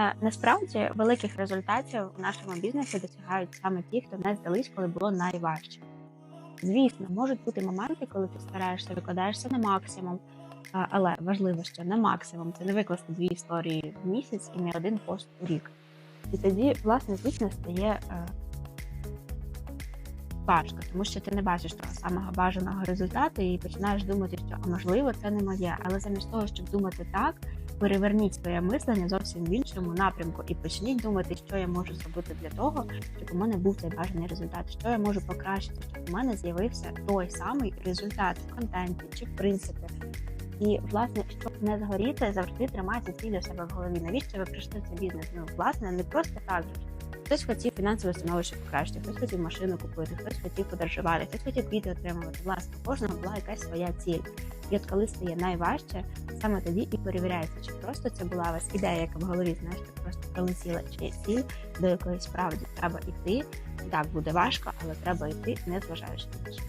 Е, Насправді великих результатів у нашому бізнесі досягають саме ті, хто не здались, коли було найважче. Звісно, можуть бути моменти, коли ти стараєшся, викладаєшся на максимум, але важливо, що на максимум це не викласти дві історії в місяць і не один пост у рік. І тоді, власне, звісно, стає е, важко, тому що ти не бачиш того самого бажаного результату і починаєш думати, що а можливо це не моє. Але замість того, щоб думати так, переверніть своє мислення зовсім в іншому напрямку і почніть думати, що я можу зробити для того, щоб у мене був цей бажаний результат, що я можу покращити, щоб у мене з'явився той самий результат в контенті чи в принципі. І власне, щоб не згоріти, завжди тримайте ціль у себе в голові. Навіщо ви прийшли в цей бізнес? Ну власне, не просто так же. Хтось хотів фінансове становище покращити, хтось хотів машину купити, хтось хотів подорожувати, хтось хотів квіти отримувати. Власне, кожного була якась своя ціль. І от коли стає найважче, саме тоді і перевіряється, чи просто це була у вас ідея, яка в голові, знаєш, так просто пролетіла, чи ціль, до якої справді треба йти. Так буде важко, але треба йти, не зважаючи на те.